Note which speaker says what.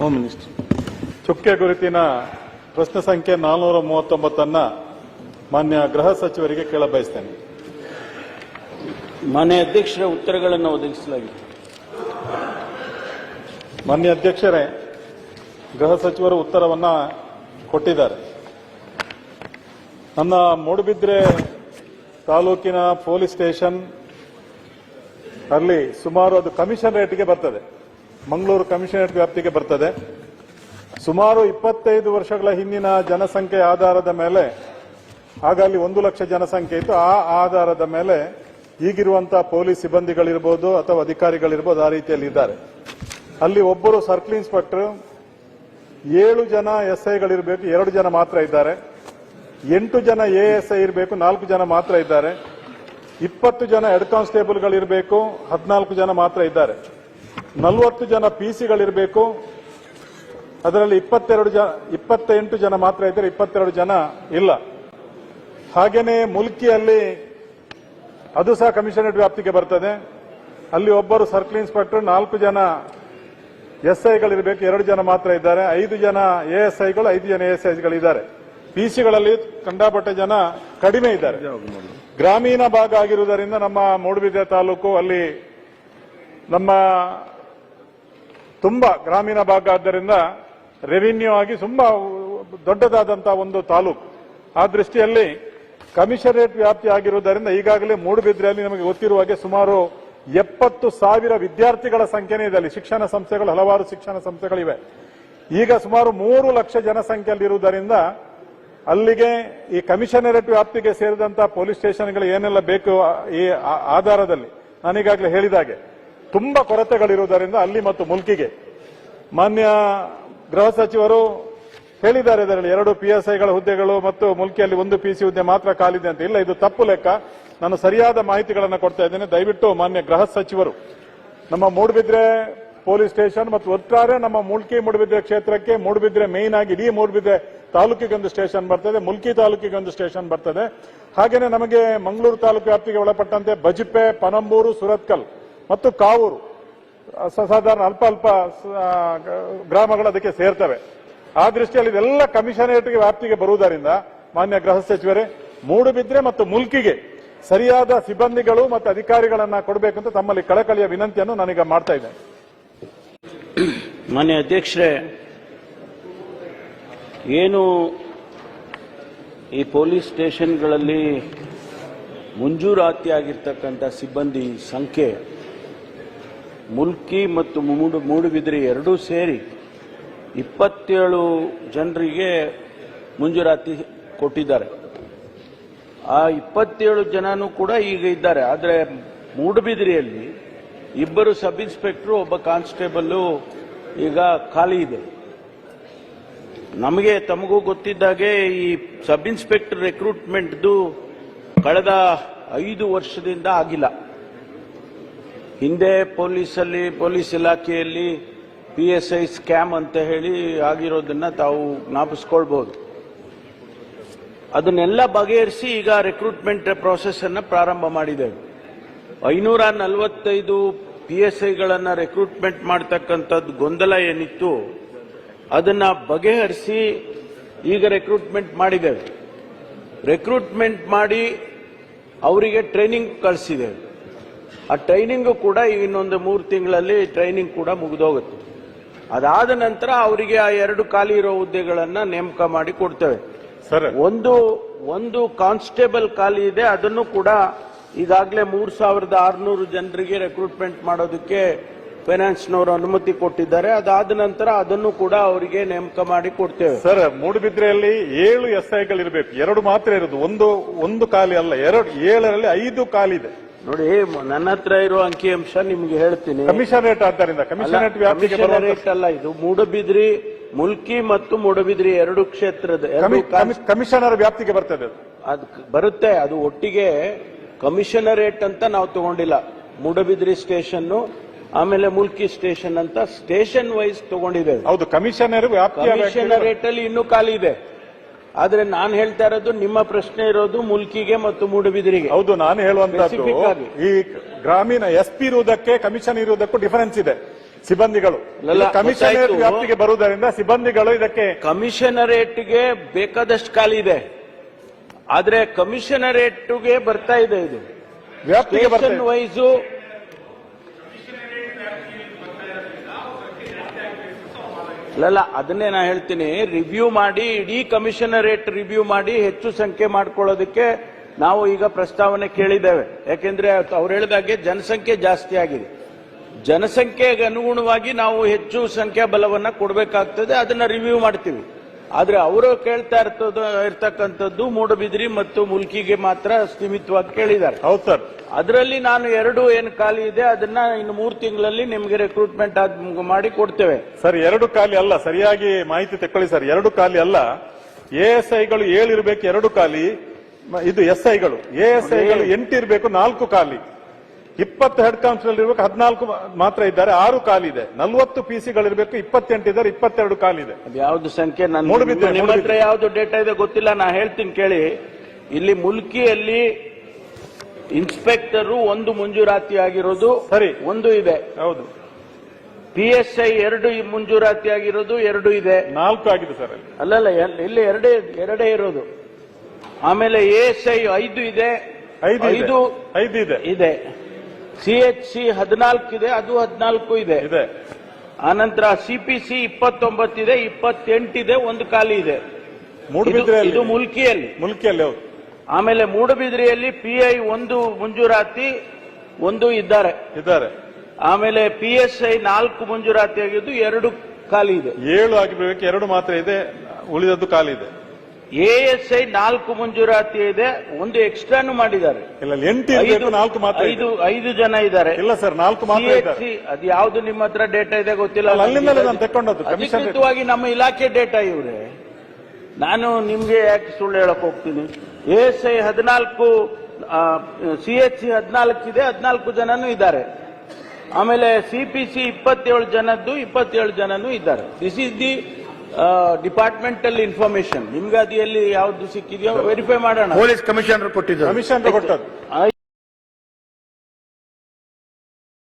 Speaker 1: Home minister ಚುಕ್ಕೆ ಗುರುತಿನ ಪ್ರಶ್ನೆ ಸಂಖ್ಯೆ ನಾಲ್ನೂರ ಮೂವತ್ತೊಂಬತ್ತನ್ನ ಮಾನ್ಯ ಗೃಹ ಸಚಿವರಿಗೆ ಕೇಳ ಬಯಸ್ತೇನೆ
Speaker 2: ಮಾನ್ಯ ಅಧ್ಯಕ್ಷರ ಉತ್ತರಗಳನ್ನು ಒದಗಿಸಲಾಗಿದೆ.
Speaker 1: ಮಾನ್ಯ ಅಧ್ಯಕ್ಷರೇ ಗೃಹ ಸಚಿವರು ಉತ್ತರವನ್ನ ಕೊಟ್ಟಿದ್ದಾರೆ. ನನ್ನ ಮೂಡುಬಿದ್ರೆ ತಾಲೂಕಿನ ಪೊಲೀಸ್ ಸ್ಟೇಷನ್ ಅಲ್ಲಿ ಸುಮಾರು ಅದು ಕಮಿಷನ್ ರೇಟ್ಗೆ ಬರ್ತದೆ. ಮಂಗಳೂರು ಕಮಿಷನರೇಟ್ ವ್ಯಾಪ್ತಿಗೆ ಬರ್ತದೆ. ಸುಮಾರು ಇಪ್ಪತ್ತೈದು ವರ್ಷಗಳ ಹಿಂದಿನ ಜನಸಂಖ್ಯೆ ಆಧಾರದ ಮೇಲೆ ಆಗ ಒಂದು ಲಕ್ಷ ಜನಸಂಖ್ಯೆ ಇತ್ತು. ಆ ಆಧಾರದ ಮೇಲೆ ಈಗಿರುವಂತಹ ಪೊಲೀಸ್ ಸಿಬ್ಬಂದಿಗಳಿರ್ಬೋದು ಅಥವಾ ಅಧಿಕಾರಿಗಳಿರ್ಬೋದು ಆ ರೀತಿಯಲ್ಲಿ ಇದ್ದಾರೆ. ಅಲ್ಲಿ ಒಬ್ಬರು ಸರ್ಕಲ್ ಇನ್ಸ್ಪೆಕ್ಟರ್, ಏಳು ಜನ ಎಸ್ ಐಗಳಿರಬೇಕು ಎರಡು ಜನ ಮಾತ್ರ ಇದ್ದಾರೆ. ಎಂಟು ಜನ ಎ ಎಸ್ ಐ ಇರಬೇಕು, ನಾಲ್ಕು ಜನ ಮಾತ್ರ ಇದ್ದಾರೆ. ಇಪ್ಪತ್ತು ಜನ ಹೆಡ್ ಕಾನ್ಸ್ಟೇಬಲ್ಗಳಿರಬೇಕು, ಹದಿನಾಲ್ಕು ಜನ ಮಾತ್ರ ಇದ್ದಾರೆ. ನಲವತ್ತು ಜನ ಪಿ ಸಿಗಳಿರಬೇಕು. ಅದರಲ್ಲಿ ಇಪ್ಪತ್ತೆರಡು ಜನ ಇಪ್ಪತ್ತೆಂಟು ಜನ ಮಾತ್ರ ಇದ್ದರೆ ಇಪ್ಪತ್ತೆರಡು ಜನ ಇಲ್ಲ. ಹಾಗೇನೆ ಮುಲ್ಕಿಯಲ್ಲಿ ಅದು ಸಹ ಕಮಿಷನರೇಟ್ ವ್ಯಾಪ್ತಿಗೆ ಬರ್ತದೆ. ಅಲ್ಲಿ ಒಬ್ಬರು ಸರ್ಕಲ್ ಇನ್ಸ್ಪೆಕ್ಟರ್, ನಾಲ್ಕು ಜನ ಎಸ್ ಐಗಳಿರಬೇಕು, ಎರಡು ಜನ ಮಾತ್ರ ಇದ್ದಾರೆ. ಐದು ಜನ ಎ ಎಸ್ ಐಗಳು, ಐದು ಜನ ಎಸ್ ಐಗಳಿದ್ದಾರೆ. ಪಿ ಸಿಗಳಲ್ಲಿ ಕಂಡಾಪಟ್ಟೆ ಜನ ಕಡಿಮೆ ಇದ್ದಾರೆ. ಗ್ರಾಮೀಣ ಭಾಗ ಆಗಿರುವುದರಿಂದ ನಮ್ಮ ಮೂಡುಬಿದ್ರೆ ತಾಲೂಕು ಅಲ್ಲಿ ನಮ್ಮ ತುಂಬಾ ಗ್ರಾಮೀಣ ಭಾಗ ಆದ್ದರಿಂದ ರೆವಿನ್ಯೂ ಆಗಿ ತುಂಬಾ ದೊಡ್ಡದಾದಂತಹ ಒಂದು ತಾಲೂಕು. ಆ ದೃಷ್ಟಿಯಲ್ಲಿ ಕಮಿಷನರೇಟ್ ವ್ಯಾಪ್ತಿ ಆಗಿರುವುದರಿಂದ ಈಗಾಗಲೇ ಮೂಡುಬಿದ್ರೆಯಲ್ಲಿ ನಮಗೆ ಗೊತ್ತಿರುವ ಹಾಗೆ ಸುಮಾರು ಎಪ್ಪತ್ತು ಸಾವಿರ ವಿದ್ಯಾರ್ಥಿಗಳ ಸಂಖ್ಯೆನೇ ಇದೆ ಅಲ್ಲಿ. ಶಿಕ್ಷಣ ಸಂಸ್ಥೆಗಳು, ಹಲವಾರು ಶಿಕ್ಷಣ ಸಂಸ್ಥೆಗಳಿವೆ. ಈಗ ಸುಮಾರು ಮೂರು ಲಕ್ಷ ಜನಸಂಖ್ಯೆಯಲ್ಲಿರುವುದರಿಂದ ಅಲ್ಲಿಗೆ ಈ ಕಮಿಷನರೇಟ್ ವ್ಯಾಪ್ತಿಗೆ ಸೇರಿದಂತಹ ಪೊಲೀಸ್ ಸ್ಟೇಷನ್ಗಳು ಏನೆಲ್ಲ ಬೇಕು ಈ ಆಧಾರದಲ್ಲಿ? ನಾನೀಗಾಗಲೇ ಹೇಳಿದಾಗೆ ತುಂಬಾ ಕೊರತೆಗಳಿರುವುದರಿಂದ ಅಲ್ಲಿ ಮತ್ತು ಮುಲ್ಕಿಗೆ. ಮಾನ್ಯ ಗೃಹ ಸಚಿವರು ಹೇಳಿದ್ದಾರೆ ಇದರಲ್ಲಿ ಎರಡು ಪಿಎಸ್ಐಗಳ ಎಸ್ ಐಗಳ ಹುದ್ದೆಗಳು ಮತ್ತು ಮುಲ್ಕಿಯಲ್ಲಿ ಒಂದು ಪಿಸಿ ಹುದ್ದೆ ಮಾತ್ರ ಖಾಲಿದೆ ಅಂತ. ಇಲ್ಲ, ಇದು ತಪ್ಪು ಲೆಕ್ಕ. ನಾನು ಸರಿಯಾದ ಮಾಹಿತಿಗಳನ್ನು ಕೊಡ್ತಾ ಇದ್ದೇನೆ. ದಯವಿಟ್ಟು ಮಾನ್ಯ ಗೃಹ ಸಚಿವರು, ನಮ್ಮ ಮೂಡುಬಿದ್ರೆ ಪೊಲೀಸ್ ಸ್ಟೇಷನ್ ಮತ್ತು ಒಟ್ಟಾರೆ ನಮ್ಮ ಮುಲ್ಕಿ ಮೂಡುಬಿದ್ರೆ ಕ್ಷೇತ್ರಕ್ಕೆ ಮೂಡುಬಿದ್ರೆ ಮೇನ್ ಆಗಿ ಇಡೀ ಮೂಡುಬಿದ್ರೆ ತಾಲೂಕಿಗೆ ಒಂದು ಸ್ಟೇಷನ್ ಬರ್ತದೆ, ಮುಲ್ಕಿ ತಾಲೂಕಿಗೆ ಒಂದು ಸ್ಟೇಷನ್ ಬರ್ತದೆ. ಹಾಗೇನೆ ನಮಗೆ ಮಂಗಳೂರು ತಾಲೂಕು ವ್ಯಾಪ್ತಿಗೆ ಒಳಪಟ್ಟಂತೆ ಬಜಿಪೆ ಪನಂಬೂರು, ಸುರತ್ಕಲ್ ಮತ್ತು ಕಾವೂರು ಸಾಧಾರಣ ಅಲ್ಪ ಅಲ್ಪ ಗ್ರಾಮಗಳು ಅದಕ್ಕೆ ಸೇರ್ತವೆ. ಆ ದೃಷ್ಟಿಯಲ್ಲಿ ಇದೆಲ್ಲ ಕಮಿಷನರೇಟ್ಗೆ ವ್ಯಾಪ್ತಿಗೆ ಬರುವುದರಿಂದ, ಮಾನ್ಯ ಗೃಹ ಸಚಿವರೇ, ಮೂಡುಬಿದ್ರೆ ಮತ್ತು ಮುಲ್ಕಿಗೆ ಸರಿಯಾದ ಸಿಬ್ಬಂದಿಗಳು ಮತ್ತು ಅಧಿಕಾರಿಗಳನ್ನ ಕೊಡಬೇಕಂತ ತಮ್ಮಲ್ಲಿ ಕಳಕಳಿಯ ವಿನಂತಿಯನ್ನು ನಾನೀಗ ಮಾಡ್ತಾ ಇದ್ದೇನೆ.
Speaker 2: ಮಾನ್ಯ ಅಧ್ಯಕ್ಷರೇ, ಏನು ಈ ಪೊಲೀಸ್ ಸ್ಟೇಷನ್ಗಳಲ್ಲಿ ಮುಂಜೂರಾತಿಯಾಗಿರ್ತಕ್ಕಂಥ ಸಿಬ್ಬಂದಿ ಸಂಖ್ಯೆ ಮುಲ್ಕಿ ಮತ್ತು ಮೂಡು ಮೂಡುಬಿದಿರೆ ಎರಡೂ ಸೇರಿ ಇಪ್ಪತ್ತೇಳು ಜನರಿಗೆ ಮಂಜೂರಾತಿ ಕೊಟ್ಟಿದ್ದಾರೆ. ಆ ಇಪ್ಪತ್ತೇಳು ಜನನೂ ಕೂಡ ಈಗ ಇದ್ದಾರೆ. ಆದರೆ ಮೂಡುಬಿದಿರೆಯಲ್ಲಿ ಇಬ್ಬರು ಸಬ್ ಇನ್ಸ್ಪೆಕ್ಟರ್, ಒಬ್ಬ ಕಾನ್ಸ್ಟೇಬಲ್ ಈಗ ಖಾಲಿ ಇದೆ. ನಮಗೆ ತಮಗೂ ಗೊತ್ತಿದ್ದಾಗೆ ಈ ಸಬ್ ಇನ್ಸ್ಪೆಕ್ಟರ್ ರೆಕ್ರೂಟ್ಮೆಂಟ್ದು ಕಳೆದ ಐದು ವರ್ಷದಿಂದ ಆಗಿಲ್ಲ. ಹಿಂದೆ ಪೊಲೀಸಲ್ಲಿ, ಪೊಲೀಸ್ ಇಲಾಖೆಯಲ್ಲಿ ಪಿ ಎಸ್ ಐ ಸ್ಕ್ಯಾಮ್ ಅಂತ ಹೇಳಿ ಆಗಿರೋದನ್ನ ತಾವು ಜ್ಞಾಪಿಸ್ಕೊಳ್ಬಹುದು ಅದನ್ನೆಲ್ಲ ಬಗೆಹರಿಸಿ ಈಗ ರಿಕ್ರೂಟ್ಮೆಂಟ್ ಪ್ರಾಸೆಸ್ ಅನ್ನು ಪ್ರಾರಂಭ ಮಾಡಿದ್ದೇವೆ. ಐನೂರ ನಲವತ್ತೈದು ಪಿ ಎಸ್ ಐಗಳನ್ನು ರಿಕ್ರೂಟ್ಮೆಂಟ್ ಮಾಡ್ತಕ್ಕಂಥದ್ದು ಗೊಂದಲ ಏನಿತ್ತು, ಅದನ್ನ ಬಗೆಹರಿಸಿ ಈಗ ರಿಕ್ರೂಟ್ಮೆಂಟ್ ಮಾಡಿದ್ದೇವೆ. ರಿಕ್ರೂಟ್ಮೆಂಟ್ ಮಾಡಿ ಅವರಿಗೆ ಟ್ರೈನಿಂಗ್ ಕಳಿಸಿದ್ದೇವೆ. ಆ ಟ್ರೈನಿಂಗು ಕೂಡ ಇನ್ನೊಂದು ಮೂರು ತಿಂಗಳಲ್ಲಿ ಟ್ರೈನಿಂಗ್ ಕೂಡ ಮುಗಿದೋಗುತ್ತೆ. ಅದಾದ ನಂತರ ಅವರಿಗೆ ಆ ಎರಡು ಖಾಲಿ ಇರೋ ಹುದ್ದೆಗಳನ್ನ ನೇಮಕ ಮಾಡಿ ಕೊಡ್ತೇವೆ.
Speaker 1: ಸರ್
Speaker 2: ಒಂದು ಒಂದು ಕಾನ್ಸ್ಟೇಬಲ್ ಖಾಲಿ ಇದೆ ಅದನ್ನು ಕೂಡ ಈಗಾಗಲೇ ಮೂರು ಸಾವಿರದ ಆರುನೂರು ಜನರಿಗೆ ರೆಕ್ರೂಟ್ಮೆಂಟ್ ಮಾಡೋದಕ್ಕೆ ಫೈನಾನ್ಸ್ನವರು ಅನುಮತಿ ಕೊಟ್ಟಿದ್ದಾರೆ. ಅದಾದ ನಂತರ ಅದನ್ನು ಕೂಡ ಅವರಿಗೆ ನೇಮಕ ಮಾಡಿ ಕೊಡ್ತೇವೆ.
Speaker 1: ಸರ್ ಮೂಡುಬಿದ್ರೆಯಲ್ಲಿ ಏಳು ಎಸ್ ಐಗಳಿರಬೇಕು ಎರಡು ಮಾತ್ರ ಇರೋದು. ಒಂದು ಒಂದು ಖಾಲಿ ಅಲ್ಲ ಎರಡು ಏಳರಲ್ಲಿ ಐದು ಖಾಲಿ ಇದೆ.
Speaker 2: ನೋಡಿ ನನ್ನ ಹತ್ರ ಇರೋ ಅಂಕಿಅಂಶ ನಿಮ್ಗೆ ಹೇಳ್ತೀನಿ.
Speaker 1: ಕಮಿಷನರೇಟ್ ಆದ್ದರಿಂದ ಕಮಿಷನರೇಟ್ ವ್ಯಾಪ್ತಿಗೆ ಬರುವಂತ
Speaker 2: ಕಮಿಷನರೇಟ್ ಅಲ್ಲ ಇದು. ಮೂಡಬಿದ್ರಿ ಮುಲ್ಕಿ ಮತ್ತು ಮೂಡಬಿದ್ರಿ ಎರಡು ಕ್ಷೇತ್ರದ ಎರಡು
Speaker 1: ಕಮಿ-
Speaker 2: ಕಾನ್ಸ್-
Speaker 1: ಕಮಿ- ಕಮಿಷನರ್ ವ್ಯಾಪ್ತಿಗೆ ಬರ್ತದೆ ಅದು.
Speaker 2: ಅದು ಬರುತ್ತೆ ಅದು ಒಟ್ಟಿಗೆ ಕಮಿಷನರೇಟ್ ಅಂತ ನಾವು ತಗೊಂಡಿಲ್ಲ. ಮೂಡಬಿದ್ರಿ ಸ್ಟೇಷನ್ ಆಮೇಲೆ ಮುಲ್ಕಿ ಸ್ಟೇಷನ್ ಅಂತ ಸ್ಟೇಷನ್ ವೈಸ್ ತಗೊಂಡಿದೆ
Speaker 1: ಹೌದು ಕಮಿಷನರ್ ವ್ಯಾಪ್ತಿ ವ್ಯಾಪ್ತಿಗೆ
Speaker 2: ಕಮಿಷನರೇಟ್ ಅಲ್ಲಿ ಇನ್ನೂ ಖಾಲಿ ಇದೆ. ಆದ್ರೆ ನಾನು ಹೇಳ್ತಾ ಇರೋದು ನಿಮ್ಮ ಪ್ರಶ್ನೆ ಇರೋದು ಮುಲ್ಕಿಗೆ ಮತ್ತು ಮೂಡುಬಿದಿರಿಗೆ.
Speaker 1: ಹೌದು ನಾನು ಹೇಳುವಂತದ್ದು ಈ ಗ್ರಾಮೀಣ ಎಸ್ ಪಿ ಇರುವುದಕ್ಕೆ ಕಮಿಷನ್ ಇರುವುದಕ್ಕೂ ಡಿಫರೆನ್ಸ್ ಇದೆ. ಸಿಬ್ಬಂದಿಗಳು. ಕಮಿಷನರೇಟ್. ವ್ಯಾಪ್ತಿಗೆ ಬರುವುದರಿಂದ ಸಿಬ್ಬಂದಿಗಳು ಇದಕ್ಕೆ
Speaker 2: ಕಮಿಷನರೇಟ್ಗೆ ಬೇಕಾದಷ್ಟು ಖಾಲಿ ಇದೆ. ಆದ್ರೆ ಕಮಿಷನರೇಟ್ಗೆ ಬರ್ತಾ ಇದೆ ಇದು.
Speaker 1: ವ್ಯಾಪ್ತಿಗೆ
Speaker 2: ವೈಸು ಅಲ್ಲಲ್ಲ, ಅದನ್ನೇ ನಾ ಹೇಳ್ತೀನಿ. ರಿವ್ಯೂ ಮಾಡಿ, ಇಡೀ ಕಮಿಷನರೇಟ್ ರಿವ್ಯೂ ಮಾಡಿ, ಹೆಚ್ಚು ಸಂಖ್ಯೆ ಮಾಡ್ಕೊಳ್ಳೋದಕ್ಕೆ ನಾವು ಈಗ ಪ್ರಸ್ತಾವನೆ ಕೇಳಿದ್ದೇವೆ. ಯಾಕೆಂದ್ರೆ ಅವ್ರು ಹೇಳಿದಾಗೆ ಜನಸಂಖ್ಯೆ ಜಾಸ್ತಿ ಆಗಿದೆ. ಜನಸಂಖ್ಯೆಗೆ ಅನುಗುಣವಾಗಿ ನಾವು ಹೆಚ್ಚು ಸಂಖ್ಯಾ ಬಲವನ್ನ ಕೊಡಬೇಕಾಗ್ತದೆ, ಅದನ್ನ ರಿವ್ಯೂ ಮಾಡ್ತೀವಿ. ಆದ್ರೆ ಅವರು ಕೇಳ್ತಾ ಇರ್ತದ ಇರ್ತಕ್ಕಂಥದ್ದು ಮೂಡಬಿದ್ರಿ ಮತ್ತು ಮುಲ್ಕಿಗೆ ಮಾತ್ರ ಸೀಮಿತವಾಗಿ ಕೇಳಿದ್ದಾರೆ.
Speaker 1: ಹೌದು ಸರ್.
Speaker 2: ಅದರಲ್ಲಿ ನಾನು ಎರಡು ಏನು ಖಾಲಿ ಇದೆ ಅದನ್ನ ಇನ್ನು ಮೂರು ತಿಂಗಳಲ್ಲಿ ನಿಮಗೆ ರಿಕ್ರೂಟ್ಮೆಂಟ್ ಮಾಡಿ ಕೊಡ್ತೇವೆ.
Speaker 1: ಸರ್ ಎರಡು ಖಾಲಿ ಅಲ್ಲ ಸರಿಯಾಗಿ ಮಾಹಿತಿ ತಕ್ಕೊಳ್ಳಿ ಸರ್. ಎರಡು ಖಾಲಿ ಅಲ್ಲ ಎಎಸ್ ಐಗಳು ಏಳು ಇರಬೇಕು ಎರಡು ಖಾಲಿ ಇದು ಎಸ್ ಐಗಳು. ಎಎಸ್ ಐಗಳು ಎಂಟು ಇರಬೇಕು ನಾಲ್ಕು ಖಾಲಿ. ಇಪ್ಪತ್ತು ಹೆಡ್ ಕಾನ್ಸ್ಟೇಬಲ್ ಇರಬೇಕು ಹದಿನಾಲ್ಕು ಮಾತ್ರ ಇದ್ದಾರೆ ಆರು ಕಾಲಿದೆ ನಲ್ವತ್ತು ಸಿ ಇರಬೇಕು ಇಪ್ಪತ್ತೆಂಟು ಇದ್ದಾರೆ ಇಪ್ಪತ್ತೆರಡು
Speaker 2: ಕಾಲಿದೆ ಯಾವ್ದು ಸಂಖ್ಯೆ? ನಿಮ್ಮ ಹತ್ರ. ಯಾವ್ದು ಡೇಟಾ ಇದೆ ಗೊತ್ತಿಲ್ಲ ನಾ ಹೇಳ್ತೀನಿ ಕೇಳಿ. ಇಲ್ಲಿ ಮುಲ್ಕಿಯಲ್ಲಿ ಇನ್ಸ್ಪೆಕ್ಟರ್ ಒಂದು ಮಂಜೂರಾತಿ ಆಗಿರೋದು
Speaker 1: ಸರಿ.
Speaker 2: ಒಂದು ಇದೆ.
Speaker 1: ಹೌದು.
Speaker 2: ಪಿ ಎಸ್ ಐ ಎರಡು ಮಂಜೂರಾತಿ ಆಗಿರೋದು ಎರಡು ಇದೆ.
Speaker 1: ನಾಲ್ಕು ಆಗಿದೆ ಸರ್ ಅಲ್ಲಿ.
Speaker 2: ಅಲ್ಲಲ್ಲ ಇಲ್ಲಿ ಎರಡೇ ಎರಡೇ ಇರೋದು. ಆಮೇಲೆ ಎ ಎಸ್ ಐ ಐದು ಇದೆ.
Speaker 1: ಐದು ಇದೆ.
Speaker 2: ಐದು
Speaker 1: ಐದು ಇದೆ.
Speaker 2: ಇದೆ. ಸಿ ಎಚ್ ಸಿ ಹದಿನಾಲ್ಕು ಇದೆ ಅದು ಹದಿನಾಲ್ಕು ಇದೆ.
Speaker 1: ಇದೆ.
Speaker 2: ಆನಂತರ ಸಿಪಿಸಿ ಇಪ್ಪತ್ತೊಂಬತ್ತಿದೆ ಇಪ್ಪತ್ತೆಂಟಿದೆ ಒಂದು ಖಾಲಿ ಇದೆ. ಇದು-
Speaker 1: ಮೂಡುಬಿದ್ರೆಯಲ್ಲಿ
Speaker 2: ಇದು ಮುಲ್ಕಿಯಲ್ಲಿ.
Speaker 1: ಮುಲ್ಕಿಯಲ್ಲಿ ಹೌದು.
Speaker 2: ಆಮೇಲೆ ಮೂಡಬಿದ್ರಿಯಲ್ಲಿ ಪಿಐ ಒಂದು ಮಂಜೂರಾತಿ ಒಂದು ಇದ್ದಾರೆ.
Speaker 1: ಇದ್ದಾರೆ.
Speaker 2: ಆಮೇಲೆ ಪಿ ಎಸ್ ಐ ನಾಲ್ಕು ಮಂಜೂರಾತಿ ಆಗಿದ್ದು ಎರಡು ಖಾಲಿ ಇದೆ.
Speaker 1: ಏಳು ಆಗಿರ್ಬೇಕು ಎರಡು ಮಾತ್ರ ಇದೆ ಉಳಿದದ್ದು ಖಾಲಿ ಇದೆ.
Speaker 2: ಎ ಎಸ್ ಐ ನಾಲ್ಕು ಮಂಜೂರಾತಿ ಇದೆ ಒಂದು ಎಕ್ಸ್ಟ್ರಾನು ಮಾಡಿದ್ದಾರೆ.
Speaker 1: ಇಲ್ಲ ಅಲ್ಲಿ ಎಂಟು ಇರಬೇಕು ನಾಲ್ಕು ಮಾತ್ರ.
Speaker 2: ಐದು ಐದು ಜನ ಇದ್ದಾರೆ.
Speaker 1: ಇಲ್ಲ ಸರ್ ನಾಲ್ಕು ಮಾತ್ರ ಇದ್ದಾರೆ
Speaker 2: ಅದು ಯಾವ್ದು ನಿಮ್ಮ ಹತ್ರ ಡೇಟಾ ಇದೆ ಗೊತ್ತಿಲ್ಲ.
Speaker 1: ಅಲ್ಲಿಂದಲೇ ನಾನು
Speaker 2: ಅಧಿಕೃತವಾಗಿ ನಮ್ಮ ಇಲಾಖೆ ಡೇಟಾ ಇವ್ರೆ. ನಾನು ನಿಮ್ಗೆ ಯಾಕೆ ಸುಳ್ಳು ಹೇಳಕ್ ಹೋಗ್ತೀನಿ? ಎ ಎಸ್ ಐ ಹದಿನಾಲ್ಕು ಸಿ ಎಚ್ ಸಿ ಹದಿನಾಲ್ಕು ಇದೆ ಹದಿನಾಲ್ಕು ಜನನು ಇದ್ದಾರೆ. ಆಮೇಲೆ ಸಿ ಪಿ ಸಿ ಇಪ್ಪತ್ತೇಳು ಜನದ್ದು ಇಪ್ಪತ್ತೇಳು ಜನನೂ ಇದ್ದಾರೆ. This is the departmental information ನಿಮ್ಗೆ ಅದು ಎಲ್ಲಿ ಯಾವ್ದು ಸಿಕ್ಕಿದೆಯೋ ವೆರಿಫೈ ಮಾಡೋಣ.
Speaker 3: ಪೊಲೀಸ್ ಕಮಿಷನರ್ ಕೊಟ್ಟಿದ್ದಾರೆ.
Speaker 1: ಕಮಿಷನ್ ಕೊಟ್ಟದ್ದು.